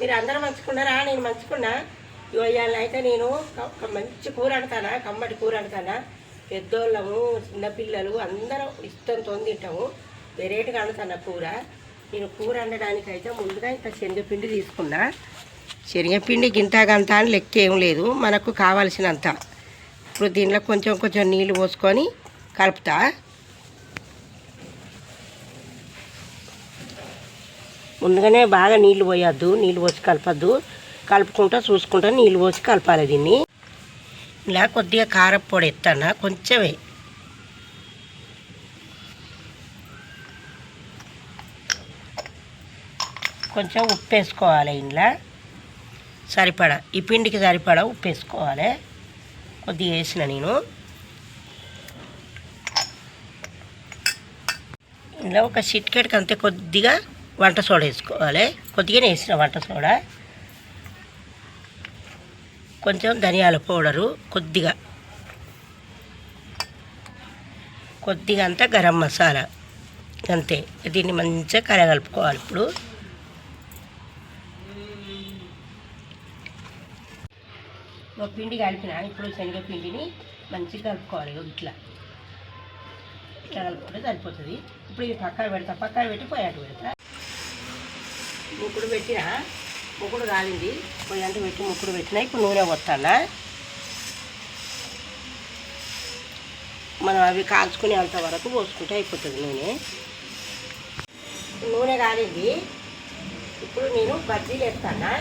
మీరు అందరూ మంచుకున్నారా? నేను మంచుకున్నా. ఇగో ఇవాళ అయితే నేను ఒక మంచి కూర అంటానా? కమ్మటి కూర అంటానా? పెద్దోళ్ళము చిన్నపిల్లలు అందరం ఇష్టంతో తింటాము. వెరైటీగా వండుతాను కూర. నేను కూర వండడానికి అయితే ముందుగా ఇంత శనగపిండి తీసుకున్నా. శనగపిండి గింతగంత అని లెక్క ఏం లేదు. మనకు కావాల్సినంత. ఇప్పుడు దీనిలో కొంచెం కొంచెం నీళ్ళు పోసుకొని కలుపుతా. ముందుగానే బాగా నీళ్ళు పోయొద్దు నీళ్ళు పోసి కలపద్దు. కలుపుకుంటా చూసుకుంటా నీళ్ళు పోసి కలపాలి దీన్ని. ఇలా కొద్దిగా కారపొడి ఎత్తన్నా కొంచెమే. కొంచెం ఉప్పు వేసుకోవాలి ఇంట్లో సరిపడా ఈ పిండికి సరిపడా ఉప్పు వేసుకోవాలి. కొద్దిగా వేసిన నేను. ఇలా ఒక చిట్కెట్కి అంతే కొద్దిగా వంట సోడా వేసుకోవాలి. కొద్దిగానే వేసిన వంట సోడా. కొంచెం ధనియాల పౌడరు కొద్దిగా. కొద్దిగా అంతా గరం మసాలా. అంతే. దీన్ని మంచిగా కలగలుపుకోవాలి ఇప్పుడు. ఒక పిండి కలిపిన ఇప్పుడు శనగ పిండిని మంచిగా కలుపుకోవాలి ఇట్లా. ఇట్లా కలుపుకుంటే సరిపోతుంది. ఇప్పుడు ఇది పక్కన పెడతా. పక్కన పెట్టి పోయాటు పెడతా. ముక్కుడు పెట్టిన? ముక్కుడు కాలింది. పోయి అంటే పెట్టి ముక్కుడు పెట్టినా. ఇప్పుడు నూనె పోతానా మనం అవి కాల్చుకునేంత వరకు పోసుకుంటే అయిపోతుంది నూనె. నూనె కాలింది. ఇప్పుడు నేను బజ్జీలు వేస్తానా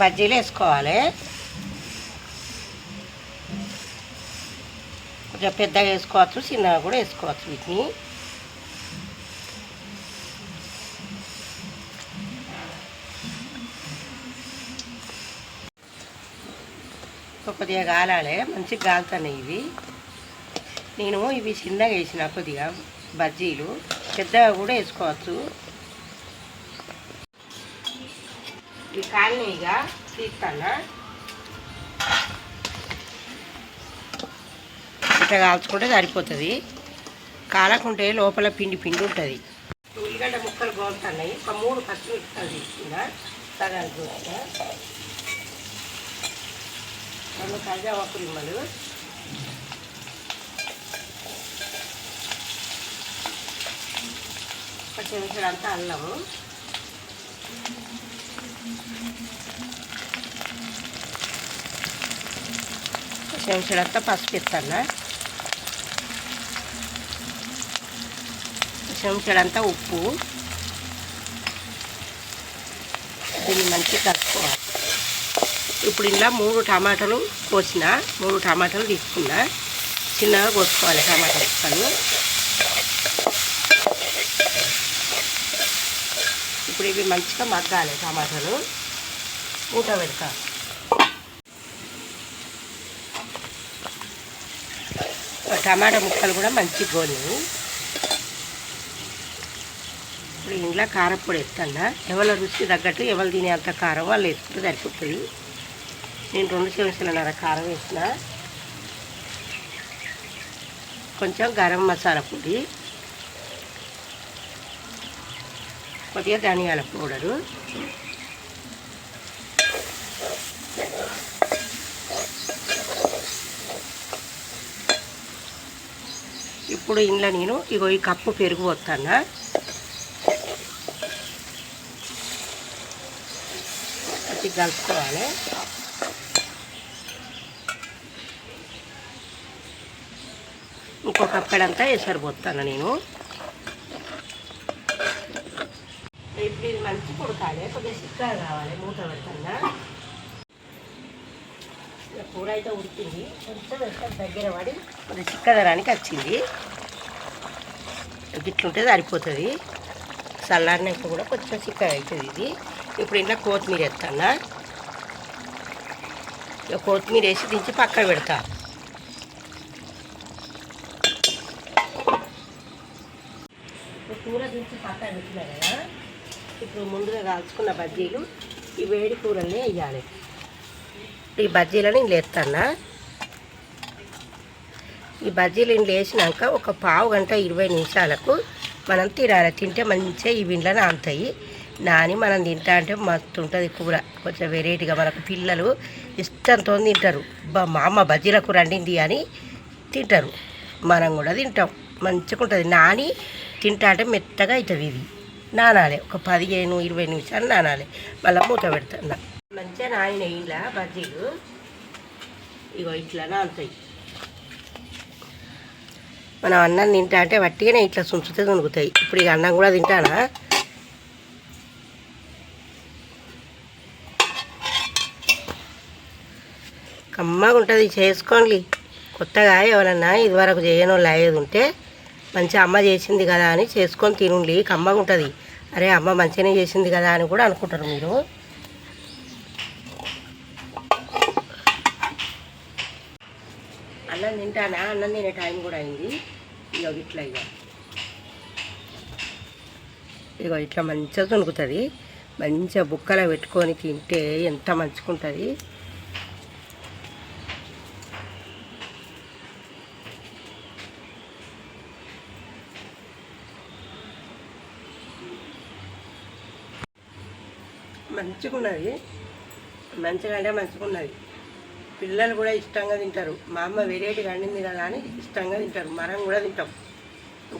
బజ్జీలు వేసుకోవాలి. కొంచెం పెద్దగా వేసుకోవచ్చు చిన్నగా కూడా వేసుకోవచ్చు వీటిని. కొద్దిగా కాలాలే మంచిగా కాలుతున్నాయి ఇవి. నేను ఇవి చిన్నగా వేసిన కొద్దిగా బజ్జీలు పెద్దగా కూడా వేసుకోవచ్చు. ఇవి కాలినాయిగా తీస్తానా. ఇట్లా కాల్చుకుంటే సరిపోతుంది. కాలకుంటే లోపల పిండి పిండి ఉంటుంది. ఉల్లిగడ్డ ముక్కలు గోలుతున్నాయి ఒక మూడు పచ్చిమిరపకాయలు తీసుకున్నా. సగానికి చూసిన రెండు ఒక రిమ్మలు ఒక అంతా అల్లము. చెంచడంతా పసుపు ఇస్తాను చెంచడంతా ఉప్పు. దీన్ని మంచిగా కలుపుకోవాలి. ఇప్పుడు ఇలా మూడు టమాటాలు కోసిన మూడు టమాటాలు తీసుకున్నా. చిన్నగా కోసుకోవాలి టమాటా ముక్కలు ఇప్పుడు ఇవి మంచిగా మగ్గాలి టమాటాలు. మూట పెడతా. టమాటా ముక్కలు కూడా మంచి గోలు ఇప్పుడు ఇంట్లో కారపొడి ఎత్తాను ఎవరి రుచికి తగ్గట్టు ఎవరు తినే అంత కారం వాళ్ళు వేసుకుంటే సరిపోతుంది. నేను రెండు చెంచాలన్నర కారం వేసిన. కొంచెం గరం మసాలా పొడి కొద్దిగా ధనియాల పౌడరు ఇప్పుడు ఇంట్లో నేను ఇగో ఈ కప్పు పెరుగు పోతానా అది కలుపుకోవాలి. ఇంకొక అక్కడంతా వేసారు పోతాను నేను. ఇప్పుడు ఇది మంచి కొడతాలి కొద్దిగా చిక్కగా కావాలి. మూత పెడతాను? కూర అయితే ఉడికింది. కొంచెం వేస్తే దగ్గర పడి కొద్దిగా చిక్కదరానికి వచ్చింది. ఇట్లుంటే సరిపోతుంది. చల్లారినాక కూడా కొంచెం చిక్కగా అవుతుంది ఇది. ఇప్పుడు ఇంట్లో కొత్తిమీర వేస్తాను? ఇక కొత్తిమీర వేసి దించి పక్కన పెడతా. కూర దించి పక్కన పెట్టినా కదా ఇప్పుడు ముందుగా కాల్చుకున్న బజ్జీలు ఈ వేడి కూరల్ని వేయాలి. ఈ బజ్జీలని ఇంట్లో ఎత్తానా ఈ బజ్జీలు ఇంట్లో వేసినాక ఒక పావు గంట ఇరవై నిమిషాలకు మనం తినాలి. తింటే మంచిగా ఈ ఇంట్లో నానుతాయి నాని మనం తింటా అంటే మస్తు ఉంటుంది కూర కొంచెం వెరైటీగా మనకు పిల్లలు ఇష్టంతో తింటారు. బా మా అమ్మ బజ్జీల కూర వండింది అని తింటారు. మనం కూడా తింటాం. మంచిగా ఉంటుంది. నాని తింటా అంటే మెత్తగా అవుతుంది ఇది. నానాలి. ఒక పదిహేను ఇరవై నిమిషాలు నానాలి. మళ్ళీ మూత పెడతాను. మంచిగా నానిన ఇలా బజ్జీలు. ఇగో ఇట్లా నానుతాయి మనం అన్నం తింటా అంటే వట్టిగానే ఇట్లా సుంచుతే దొనుకుతాయి ఇప్పుడు ఇక అన్నం కూడా తింటానా? కమ్మగా ఉంటుంది చేసుకోండి. కొత్తగా ఎవరన్నా ఇదివరకు చేయని వాళ్ళు అయ్యేది ఉంటే మంచిగా అమ్మ చేసింది కదా అని చేసుకొని తినండి కమ్మగా ఉంటుంది అరే అమ్మ మంచిగానే చేసింది కదా అని కూడా అనుకుంటారు మీరు. అన్నం తింటానా? అన్నం తినే టైం కూడా అయింది. ఇగో ఇట్లా ఇక ఇగో ఇట్లా మంచిగా దొరుకుతుంది మంచిగా బుక్కలో పెట్టుకొని తింటే ఎంత మంచుకుంటుంది మంచిగా ఉన్నది మంచిగా అంటే మంచిగా ఉన్నది పిల్లలు కూడా ఇష్టంగా తింటారు. మా అమ్మ వెరైటీ వండింది కదా అని ఇష్టంగా తింటారు. మనం కూడా తింటాం.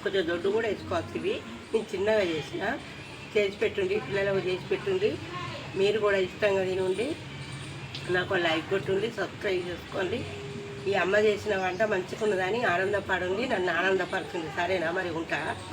కొంచెం దొడ్డు కూడా వేసుకోవచ్చు ఇవి. నేను చిన్నగా చేసిన. చేసి పెట్టుండి పిల్లలకు చేసి పెట్టుండి మీరు కూడా ఇష్టంగా తినండి నాకు లైక్ కొట్టుండి సబ్స్క్రైబ్ చేసుకోండి. ఈ అమ్మ చేసిన వంట మంచిగా ఉన్నదని ఆనందపడండి నన్ను ఆనందపడుతుంది సరేనా? మరి ఉంటా.